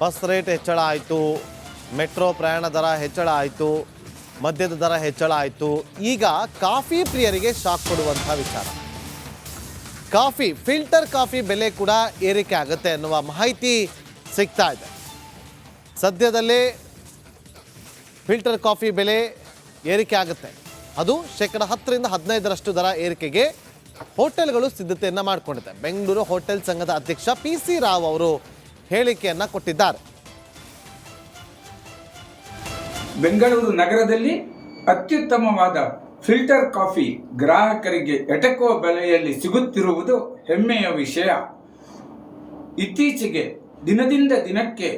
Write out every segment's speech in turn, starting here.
Bus rate ಹೆಚ್ಚಳ ಆಯಿತು, metro ಪ್ರಯಾಣ ದರ ಹೆಚ್ಚಳ ಆಯಿತು, ಮದ್ಯದ ದರ ಹೆಚ್ಚಳ ಆಯಿತು. ಈಗ ಕಾಫಿ ಪ್ರಿಯರಿಗೆ ಶಾಕ್ ಕೊಡುವಂಥ ವಿಚಾರ. ಕಾಫಿ, ಫಿಲ್ಟರ್ ಕಾಫಿ ಬೆಲೆ ಕೂಡ ಏರಿಕೆ ಆಗುತ್ತೆ ಅನ್ನುವ ಮಾಹಿತಿ ಸಿಗ್ತಾ ಇದೆ. ಸದ್ಯದಲ್ಲೇ ಫಿಲ್ಟರ್ ಕಾಫಿ ಬೆಲೆ ಏರಿಕೆ ಆಗುತ್ತೆ. ಅದು ಶೇಕಡ ಹತ್ತರಿಂದ ಹದಿನೈದರಷ್ಟು ದರ ಏರಿಕೆಗೆ ಹೋಟೆಲ್ಗಳು ಸಿದ್ಧತೆಯನ್ನು ಮಾಡಿಕೊಂಡಿದೆ. ಬೆಂಗಳೂರು ಹೋಟೆಲ್ ಸಂಘದ ಅಧ್ಯಕ್ಷ ಪಿ ಸಿ ರಾವ್ ಅವರು ಹೇಳಿಕೆಯನ್ನು ಕೊಟ್ಟಿದ್ದಾರೆ. ಬೆಂಗಳೂರು ನಗರದಲ್ಲಿ ಅತ್ಯುತ್ತಮವಾದ ಫಿಲ್ಟರ್ ಕಾಫಿ ಗ್ರಾಹಕರಿಗೆ ಎಟಕುವ ಬೆಲೆಯಲ್ಲಿ ಸಿಗುತ್ತಿರುವುದು ಹೆಮ್ಮೆಯ ವಿಷಯ. ಇತ್ತೀಚೆಗೆ ದಿನದಿಂದ ದಿನಕ್ಕೆ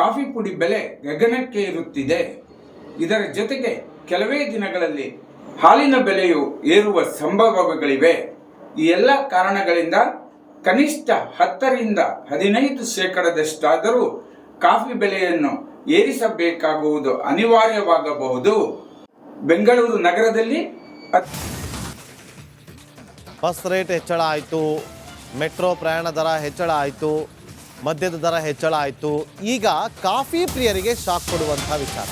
ಕಾಫಿ ಪುಡಿ ಬೆಲೆ ಗಗನಕ್ಕೆ ಇರುತ್ತಿದೆ ಇದರ ಜೊತೆಗೆ ಕೆಲವೇ ದಿನಗಳಲ್ಲಿ ಹಾಲಿನ ಬೆಲೆಯು ಏರುವ ಸಂಭವಗಳಿವೆ. ಈ ಎಲ್ಲ ಕಾರಣಗಳಿಂದ ಕನಿಷ್ಠ ಹತ್ತರಿಂದ ಹದಿನೈದು ಶೇಕಡದಷ್ಟಾದರೂ ಕಾಫಿ ಬೆಲೆಯನ್ನು ಏರಿಸಬೇಕಾಗುವುದು ಅನಿವಾರ್ಯವಾಗಬಹುದು. ಬೆಂಗಳೂರು ನಗರದಲ್ಲಿ ಬಸ್ ರೇಟ್ ಹೆಚ್ಚಳ ಆಯಿತು, ಮೆಟ್ರೋ ಪ್ರಯಾಣ ದರ ಹೆಚ್ಚಳ ಆಯಿತು, ಮದ್ಯದ ದರ ಹೆಚ್ಚಳ ಆಯಿತು. ಈಗ ಕಾಫಿ ಪ್ರಿಯರಿಗೆ ಶಾಕ್ ಕೊಡುವಂಥ ವಿಚಾರ.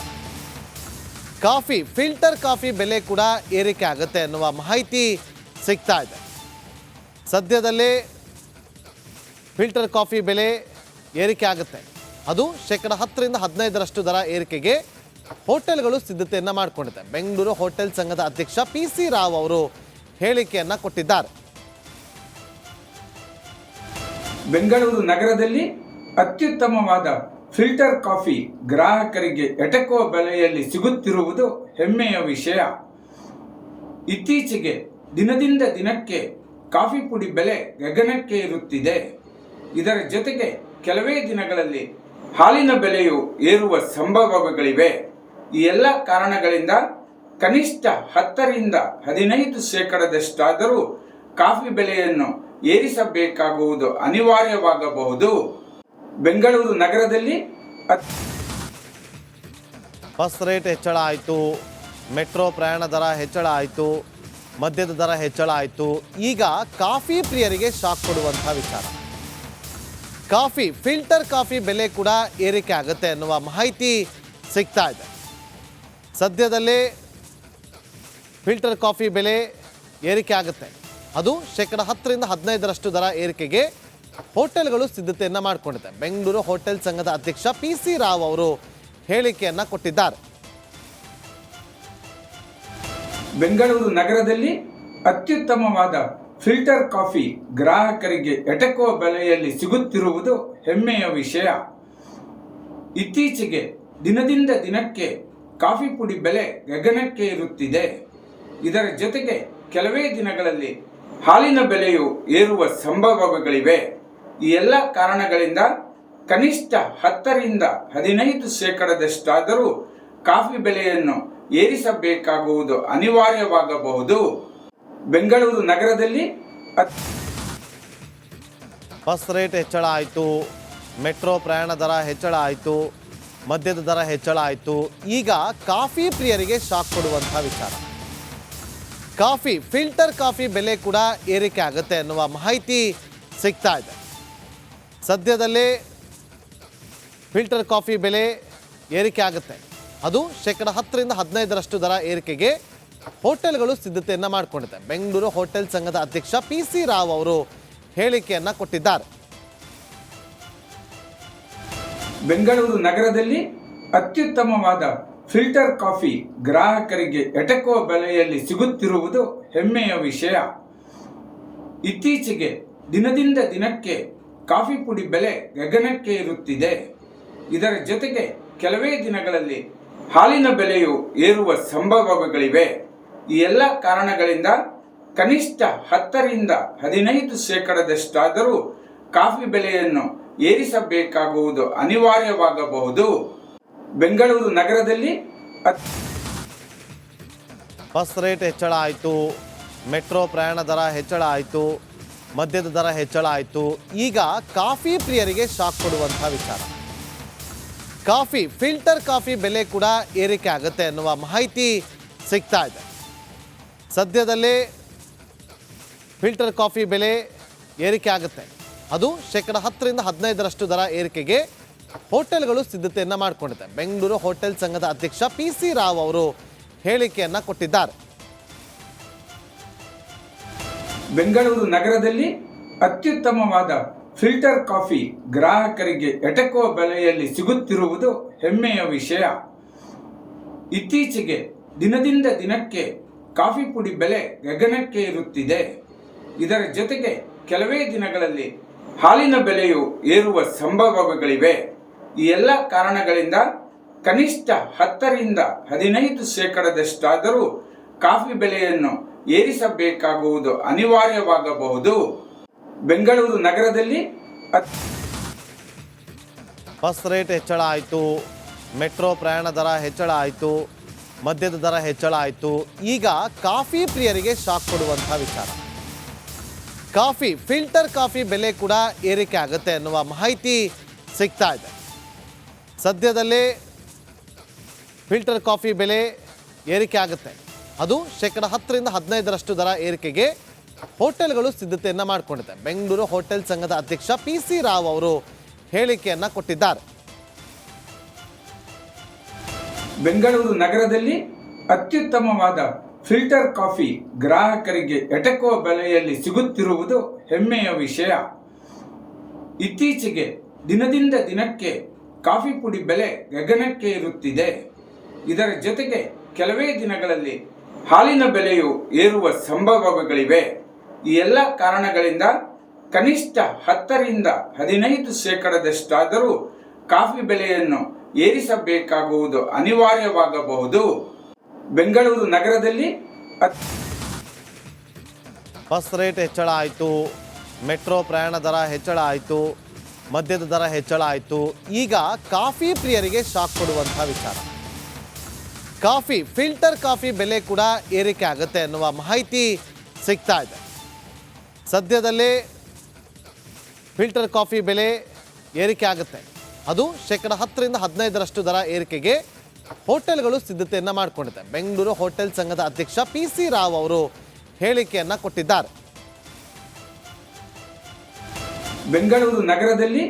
ಕಾಫಿ, ಫಿಲ್ಟರ್ ಕಾಫಿ ಬೆಲೆ ಕೂಡ ಏರಿಕೆ ಆಗುತ್ತೆ ಅನ್ನುವ ಮಾಹಿತಿ ಸಿಗ್ತಾ ಇದೆ. ಸದ್ಯದಲ್ಲೇ ಫಿಲ್ಟರ್ ಕಾಫಿ ಬೆಲೆ ಏರಿಕೆ ಆಗುತ್ತೆ. ಅದು ಶೇಕಡ ಹತ್ತರಿಂದ ಹದಿನೈದರಷ್ಟು ದರ ಏರಿಕೆಗೆ ಹೋಟೆಲ್ಗಳು ಸಿದ್ಧತೆಯನ್ನು ಮಾಡಿಕೊಂಡಿದೆ. ಬೆಂಗಳೂರು ಹೋಟೆಲ್ ಸಂಘದ ಅಧ್ಯಕ್ಷ ಪಿ ಸಿ ರಾವ್ ಅವರು ಹೇಳಿಕೆಯನ್ನು ಕೊಟ್ಟಿದ್ದಾರೆ. ಬೆಂಗಳೂರು ನಗರದಲ್ಲಿ ಅತ್ಯುತ್ತಮವಾದ ಫಿಲ್ಟರ್ ಕಾಫಿ ಗ್ರಾಹಕರಿಗೆ ಎಟಕುವ ಬೆಲೆಯಲ್ಲಿ ಸಿಗುತ್ತಿರುವುದು ಹೆಮ್ಮೆಯ ವಿಷಯ. ಇತ್ತೀಚೆಗೆ ದಿನದಿಂದ ದಿನಕ್ಕೆ ಕಾಫಿ ಪುಡಿ ಬೆಲೆ ಗಗನಕ್ಕೆ ಇರುತ್ತಿದೆ ಇದರ ಜೊತೆಗೆ ಕೆಲವೇ ದಿನಗಳಲ್ಲಿ ಹಾಲಿನ ಬೆಲೆಯು ಏರುವ ಸಂಭವಗಳಿವೆ. ಈ ಎಲ್ಲ ಕಾರಣಗಳಿಂದ ಕನಿಷ್ಠ ಹತ್ತರಿಂದ ಹದಿನೈದು ಶೇಕಡದಷ್ಟಾದರೂ ಕಾಫಿ ಬೆಲೆಯನ್ನು ಏರಿಸಬೇಕಾಗುವುದು ಅನಿವಾರ್ಯವಾಗಬಹುದು. ಬೆಂಗಳೂರು ನಗರದಲ್ಲಿ ಬಸ್ ರೇಟ್ ಹೆಚ್ಚಳ ಆಯಿತು, ಮೆಟ್ರೋ ಪ್ರಯಾಣ ದರ ಹೆಚ್ಚಳ ಆಯಿತು, ಮದ್ಯದ ದರ ಹೆಚ್ಚಳ ಆಯಿತು. ಈಗ ಕಾಫಿ ಪ್ರಿಯರಿಗೆ ಶಾಕ್ ಕೊಡುವಂಥ ವಿಚಾರ. ಕಾಫಿ, ಫಿಲ್ಟರ್ ಕಾಫಿ ಬೆಲೆ ಕೂಡ ಏರಿಕೆ ಆಗುತ್ತೆ ಅನ್ನುವ ಮಾಹಿತಿ ಸಿಗ್ತಾ ಇದೆ. ಸದ್ಯದಲ್ಲೇ ಫಿಲ್ಟರ್ ಕಾಫಿ ಬೆಲೆ ಏರಿಕೆ ಆಗುತ್ತೆ. ಅದು ಶೇಕಡ ಹತ್ತರಿಂದ ಹದಿನೈದರಷ್ಟು ದರ ಏರಿಕೆಗೆ ಹೋಟೆಲ್ಗಳು ಸಿದ್ಧತೆಯನ್ನು ಮಾಡಿಕೊಂಡಿದೆ. ಬೆಂಗಳೂರು ಹೋಟೆಲ್ ಸಂಘದ ಅಧ್ಯಕ್ಷ ಪಿ ಸಿ ರಾವ್ ಅವರು ಹೇಳಿಕೆಯನ್ನು ಕೊಟ್ಟಿದ್ದಾರೆ. ಬೆಂಗಳೂರು ನಗರದಲ್ಲಿ ಅತ್ಯುತ್ತಮವಾದ ಫಿಲ್ಟರ್ ಕಾಫಿ ಗ್ರಾಹಕರಿಗೆ ಎಟಕುವ ಬೆಲೆಯಲ್ಲಿ ಸಿಗುತ್ತಿರುವುದು ಹೆಮ್ಮೆಯ ವಿಷಯ. ಇತ್ತೀಚೆಗೆ ದಿನದಿಂದ ದಿನಕ್ಕೆ ಕಾಫಿ ಪುಡಿ ಬೆಲೆ ಗಗನಕ್ಕೆ ಇರುತ್ತಿದೆ ಇದರ ಜೊತೆಗೆ ಕೆಲವೇ ದಿನಗಳಲ್ಲಿ ಹಾಲಿನ ಬೆಲೆಯು ಏರುವ ಸಂಭವಗಳಿವೆ. ಈ ಎಲ್ಲ ಕಾರಣಗಳಿಂದ ಕನಿಷ್ಠ ಹತ್ತರಿಂದ ಹದಿನೈದು ಶೇಕಡದಷ್ಟಾದರೂ ಕಾಫಿ ಬೆಲೆಯನ್ನು ಏರಿಸಬೇಕಾಗುವುದು ಅನಿವಾರ್ಯವಾಗಬಹುದು. ಬೆಂಗಳೂರು ನಗರದಲ್ಲಿ ಬಸ್ ರೇಟ್ ಹೆಚ್ಚಳ ಆಯಿತು, ಮೆಟ್ರೋ ಪ್ರಯಾಣ ದರ ಹೆಚ್ಚಳ ಆಯಿತು, ಮದ್ಯದ ದರ ಹೆಚ್ಚಳ ಆಯಿತು. ಈಗ ಕಾಫಿ ಪ್ರಿಯರಿಗೆ ಶಾಕ್ ಕೊಡುವಂಥ ವಿಚಾರ. ಕಾಫಿ, ಫಿಲ್ಟರ್ ಕಾಫಿ ಬೆಲೆ ಕೂಡ ಏರಿಕೆ ಆಗುತ್ತೆ ಅನ್ನುವ ಮಾಹಿತಿ ಸಿಗ್ತಾ ಇದೆ. ಸದ್ಯದಲ್ಲೇ ಫಿಲ್ಟರ್ ಕಾಫಿ ಬೆಲೆ ಏರಿಕೆ ಆಗುತ್ತೆ. ಅದು ಶೇಕಡ ಹತ್ತರಿಂದ ಹದಿನೈದರಷ್ಟು ದರ ಏರಿಕೆಗೆ ಹೋಟೆಲ್ಗಳು ಸಿದ್ಧತೆಯನ್ನು ಮಾಡಿಕೊಂಡಿದೆ. ಬೆಂಗಳೂರು ಹೋಟೆಲ್ ಸಂಘದ ಅಧ್ಯಕ್ಷ ಪಿ ಸಿ ರಾವ್ ಅವರು ಹೇಳಿಕೆಯನ್ನು ಕೊಟ್ಟಿದ್ದಾರೆ. ಬೆಂಗಳೂರು ನಗರದಲ್ಲಿ ಅತ್ಯುತ್ತಮವಾದ ಫಿಲ್ಟರ್ ಕಾಫಿ ಗ್ರಾಹಕರಿಗೆ ಎಟಕುವ ಬೆಲೆಯಲ್ಲಿ ಸಿಗುತ್ತಿರುವುದು ಹೆಮ್ಮೆಯ ವಿಷಯ. ಇತ್ತೀಚೆಗೆ ದಿನದಿಂದ ದಿನಕ್ಕೆ ಕಾಫಿ ಪುಡಿ ಬೆಲೆ ಗಗನಕ್ಕೆ ಇರುತ್ತಿದೆ ಇದರ ಜೊತೆಗೆ ಕೆಲವೇ ದಿನಗಳಲ್ಲಿ ಹಾಲಿನ ಬೆಲೆಯು ಏರುವ ಸಂಭವಗಳಿವೆ. ಈ ಎಲ್ಲ ಕಾರಣಗಳಿಂದ ಕನಿಷ್ಠ ಹತ್ತರಿಂದ ಹದಿನೈದು ಶೇಕಡದಷ್ಟಾದರೂ ಕಾಫಿ ಬೆಲೆಯನ್ನು ಏರಿಸಬೇಕಾಗುವುದು ಅನಿವಾರ್ಯವಾಗಬಹುದು. ಬೆಂಗಳೂರು ನಗರದಲ್ಲಿ ಬಸ್ ರೇಟ್ ಹೆಚ್ಚಳ ಆಯಿತು, ಮೆಟ್ರೋ ಪ್ರಯಾಣ ದರ ಹೆಚ್ಚಳ ಆಯಿತು, ಮದ್ಯದ ದರ ಹೆಚ್ಚಳ ಆಯಿತು. ಈಗ ಕಾಫಿ ಪ್ರಿಯರಿಗೆ ಶಾಕ್ ಕೊಡುವಂಥ ವಿಚಾರ. ಕಾಫಿ, ಫಿಲ್ಟರ್ ಕಾಫಿ ಬೆಲೆ ಕೂಡ ಏರಿಕೆ ಆಗುತ್ತೆ ಅನ್ನುವ ಮಾಹಿತಿ ಸಿಗ್ತಾ ಇದೆ. ಸದ್ಯದಲ್ಲೇ ಫಿಲ್ಟರ್ ಕಾಫಿ ಬೆಲೆ ಏರಿಕೆ ಆಗುತ್ತೆ. ಅದು ಶೇಕಡ ಹತ್ತರಿಂದ ಹದಿನೈದರಷ್ಟು ದರ ಏರಿಕೆಗೆ ಹೋಟೆಲ್ಗಳು ಸಿದ್ಧತೆಯನ್ನು ಮಾಡಿಕೊಂಡಿದೆ. ಬೆಂಗಳೂರು ಹೋಟೆಲ್ ಸಂಘದ ಅಧ್ಯಕ್ಷ ಪಿ ಸಿ ರಾವ್ ಅವರು ಹೇಳಿಕೆಯನ್ನ ಕೊಟ್ಟಿದ್ದಾರೆ. ಬೆಂಗಳೂರು ನಗರದಲ್ಲಿ ಅತ್ಯುತ್ತಮವಾದ ಫಿಲ್ಟರ್ ಕಾಫಿ ಗ್ರಾಹಕರಿಗೆ ಎಟಕುವ ಬೆಲೆಯಲ್ಲಿ ಸಿಗುತ್ತಿರುವುದು ಹೆಮ್ಮೆಯ ವಿಷಯ. ಇತ್ತೀಚೆಗೆ ದಿನದಿಂದ ದಿನಕ್ಕೆ ಕಾಫಿ ಪುಡಿ ಬೆಲೆ ಗಗನಕ್ಕೆ ಇರುತ್ತಿದೆ. ಇದರ ಜೊತೆಗೆ ಕೆಲವೇ ದಿನಗಳಲ್ಲಿ ಹಾಲಿನ ಬೆಲೆಯು ಏರುವ ಸಂಭವಗಳಿವೆ. ಈ ಎಲ್ಲ ಕಾರಣಗಳಿಂದ ಕನಿಷ್ಠ ಹತ್ತರಿಂದ ಹದಿನೈದು ಶೇಕಡದಷ್ಟಾದರೂ ಕಾಫಿ ಬೆಲೆಯನ್ನು ಏರಿಸಬೇಕಾಗುವುದು ಅನಿವಾರ್ಯವಾಗಬಹುದು. ಬೆಂಗಳೂರು ನಗರದಲ್ಲಿ ಬಸ್ ರೇಟ್ ಹೆಚ್ಚಳ ಆಯಿತು. ಮೆಟ್ರೋ ಪ್ರಯಾಣ ದರ ಹೆಚ್ಚಳ ಆಯಿತು. ಮದ್ಯದ ದರ ಹೆಚ್ಚಳ ಆಯಿತು. ಈಗ ಕಾಫಿ ಪ್ರಿಯರಿಗೆ ಶಾಕ್ ಕೊಡುವಂಥ ವಿಚಾರ. ಕಾಫಿ, ಫಿಲ್ಟರ್ ಕಾಫಿ ಬೆಲೆ ಕೂಡ ಏರಿಕೆ ಆಗುತ್ತೆ ಅನ್ನುವ ಮಾಹಿತಿ ಸಿಗ್ತಾ ಇದೆ. ಸದ್ಯದಲ್ಲೇ ಫಿಲ್ಟರ್ ಕಾಫಿ ಬೆಲೆ ಏರಿಕೆ ಆಗುತ್ತೆ. ಅದು ಶೇಕಡ ಹತ್ತರಿಂದ ಹದಿನೈದರಷ್ಟು ದರ ಏರಿಕೆಗೆ ಹೋಟೆಲ್ಗಳು ಸಿದ್ಧತೆಯನ್ನು ಮಾಡಿಕೊಂಡಿದೆ. ಬೆಂಗಳೂರು ಹೋಟೆಲ್ ಸಂಘದ ಅಧ್ಯಕ್ಷ ಪಿ ಸಿ ರಾವ್ ಅವರು ಹೇಳಿಕೆಯನ್ನು ಕೊಟ್ಟಿದ್ದಾರೆ. ಬೆಂಗಳೂರು ನಗರದಲ್ಲಿ ಅತ್ಯುತ್ತಮವಾದ ಫಿಲ್ಟರ್ ಕಾಫಿ ಗ್ರಾಹಕರಿಗೆ ಎಟಕುವ ಬೆಲೆಯಲ್ಲಿ ಸಿಗುತ್ತಿರುವುದು ಹೆಮ್ಮೆಯ ವಿಷಯ. ಇತ್ತೀಚೆಗೆ ದಿನದಿಂದ ದಿನಕ್ಕೆ ಕಾಫಿ ಪುಡಿ ಬೆಲೆ ಗಗನಕ್ಕೆ ಇರುತ್ತಿದೆ ಇದರ ಜೊತೆಗೆ ಕೆಲವೇ ದಿನಗಳಲ್ಲಿ ಹಾಲಿನ ಬೆಲೆಯು ಏರುವ ಸಂಭವಗಳಿವೆ. ಈ ಎಲ್ಲ ಕಾರಣಗಳಿಂದ ಕನಿಷ್ಠ ಹತ್ತರಿಂದ ಹದಿನೈದು ಶೇಕಡದಷ್ಟಾದರೂ ಕಾಫಿ ಬೆಲೆಯನ್ನು ಏರಿಸಬೇಕಾಗುವುದು ಅನಿವಾರ್ಯವಾಗಬಹುದು. ಬೆಂಗಳೂರು ನಗರದಲ್ಲಿ ಬಸ್ ರೇಟ್ ಹೆಚ್ಚಳ ಆಯಿತು, ಮೆಟ್ರೋ ಪ್ರಯಾಣ ದರ ಹೆಚ್ಚಳ ಆಯಿತು, ಮದ್ಯದ ದರ ಹೆಚ್ಚಳ ಆಯಿತು. ಈಗ ಕಾಫಿ ಪ್ರಿಯರಿಗೆ ಶಾಕ್ ಕೊಡುವಂಥ ವಿಚಾರ. ಕಾಫಿ ಫಿಲ್ಟರ್ ಕಾಫಿ ಬೆಲೆ ಕೂಡ ಏರಿಕೆ ಆಗುತ್ತೆ ಅನ್ನುವ ಮಾಹಿತಿ ಸಿಗ್ತಾ ಇದೆ. ಸದ್ಯದಲ್ಲೇ ಫಿಲ್ಟರ್ ಕಾಫಿ ಬೆಲೆ ಏರಿಕೆ ಆಗುತ್ತೆ. ಅದು ಶೇಕಡ ಹತ್ತರಿಂದ ಹದಿನೈದರಷ್ಟು ದರ ಏರಿಕೆಗೆ ಹೋಟೆಲ್ಗಳು ಸಿದ್ಧತೆಯನ್ನು ಮಾಡಿಕೊಂಡಿದೆ. ಬೆಂಗಳೂರು ಹೋಟೆಲ್ ಸಂಘದ ಅಧ್ಯಕ್ಷ ಪಿ ಸಿ ರಾವ್ ಅವರು ಹೇಳಿಕೆಯನ್ನ ಕೊಟ್ಟಿದ್ದಾರೆ. ಬೆಂಗಳೂರು ನಗರದಲ್ಲಿ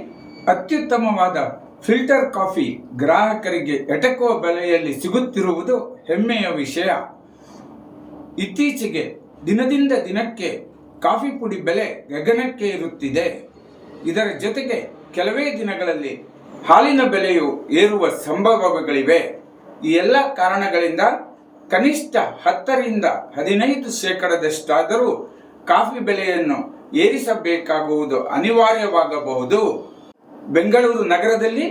ಅತ್ಯುತ್ತಮವಾದ ಫಿಲ್ಟರ್ ಕಾಫಿ ಗ್ರಾಹಕರಿಗೆ ಎಟಕುವ ಬೆಲೆಯಲ್ಲಿ ಸಿಗುತ್ತಿರುವುದು ಹೆಮ್ಮೆಯ ವಿಷಯ. ಇತ್ತೀಚೆಗೆ ದಿನದಿಂದ ದಿನಕ್ಕೆ ಕಾಫಿ ಪುಡಿ ಬೆಲೆ ಗಗನಕ್ಕೆ ಇರುತ್ತಿದೆ ಇದರ ಜೊತೆಗೆ ಕೆಲವೇ ದಿನಗಳಲ್ಲಿ ಹಾಲಿನ ಬೆಲೆಯು ಏರುವ ಸಂಭವಗಳಿವೆ. ಈ ಎಲ್ಲ ಕಾರಣಗಳಿಂದ ಕನಿಷ್ಠ ಹತ್ತರಿಂದ ಹದಿನೈದು ಶೇಕಡದಷ್ಟಾದರೂ ಕಾಫಿ ಬೆಲೆಯನ್ನು ಏರಿಸಬೇಕಾಗುವುದು ಅನಿವಾರ್ಯವಾಗಬಹುದು. ಬೆಂಗಳೂರು ನಗರದಲ್ಲಿ